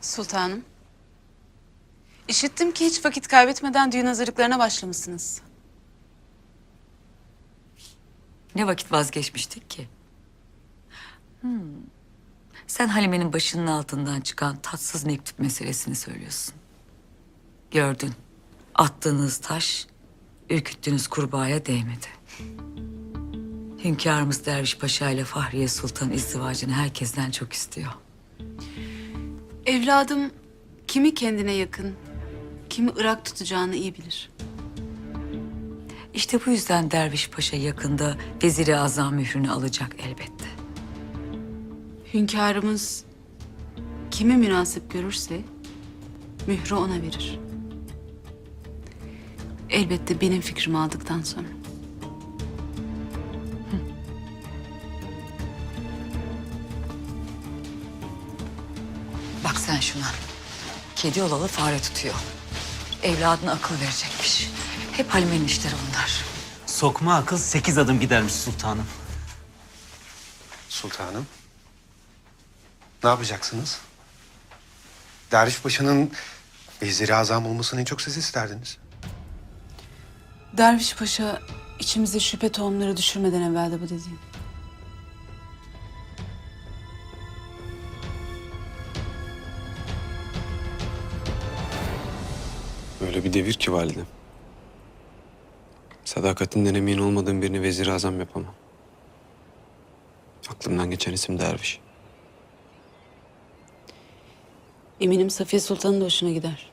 Sultanım. İşittim ki hiç vakit kaybetmeden düğün hazırlıklarına başlamışsınız. Ne vakit vazgeçmiştik ki? Hmm. Sen Halime'nin başının altından çıkan tatsız mektup meselesini söylüyorsun. Gördün. Attığınız taş, ürküttüğünüz kurbağaya değmedi. Hünkârımız Derviş Paşa ile Fahriye Sultan izdivacını herkesten çok istiyor. Evladım kimi kendine yakın, kimi Irak tutacağını iyi bilir. İşte bu yüzden Derviş Paşa yakında Vezir-i Azam mührünü alacak elbette. Hünkârımız kimi münasip görürse mührü ona verir. Elbette benim fikrimi aldıktan sonra. Bak sen şuna. Kedi olalı fare tutuyor. Evladına akıl verecekmiş. Hep Halime'nin işleri bunlar. Sokma akıl sekiz adım gidermiş sultanım. Sultanım. Ne yapacaksınız? Derviş Paşa'nın veziri azam olmasını en çok siz isterdiniz. Derviş Paşa içimize şüphe tohumları düşürmeden evvel de bu dediğin. Öyle bir devir ki validem. Sadakatinden emin olmadığım birini vezir azam yapamam. Aklımdan geçen isim derviş. Eminim Safiye Sultan'ın da hoşuna gider.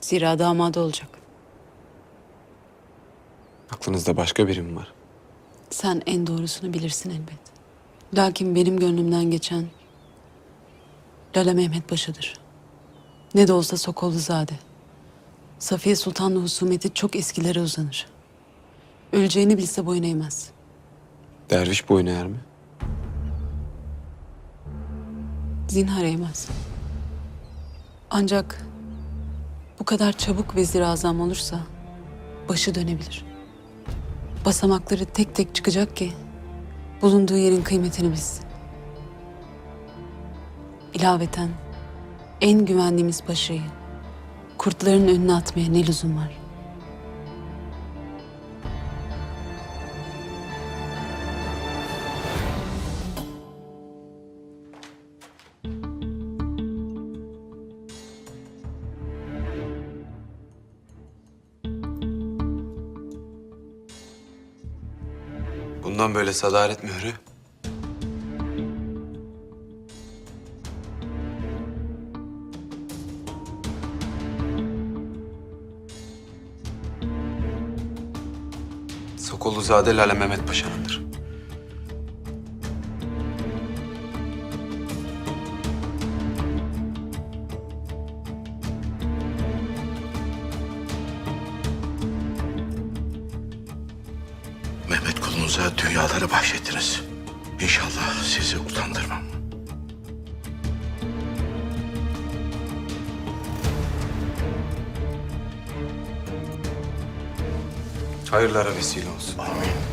Zira damadı olacak. Aklınızda başka biri mi var? Sen en doğrusunu bilirsin elbet. Lakin benim gönlümden geçen Lala Mehmet Paşa'dır. Ne de olsa Sokolluzade. Safiye Sultan'la husumeti çok eskilere uzanır. Öleceğini bilse boyun eğmez. Derviş boyun eğer mi? Zinhar eğmez. Ancak bu kadar çabuk vezir azam olursa başı dönebilir. Basamakları tek tek çıkacak ki bulunduğu yerin kıymetini bilsin. İlaveten en güvendiğimiz paşayı kurtların önüne atmaya ne lüzum var? Bundan böyle sadaret mührü. Sokolluzade Lale Mehmet Paşa'nındır. Mehmet kulunuza dünyaları bahşettiniz. İnşallah sizi utandırmam. Hayırlara vesile olsun. Amin.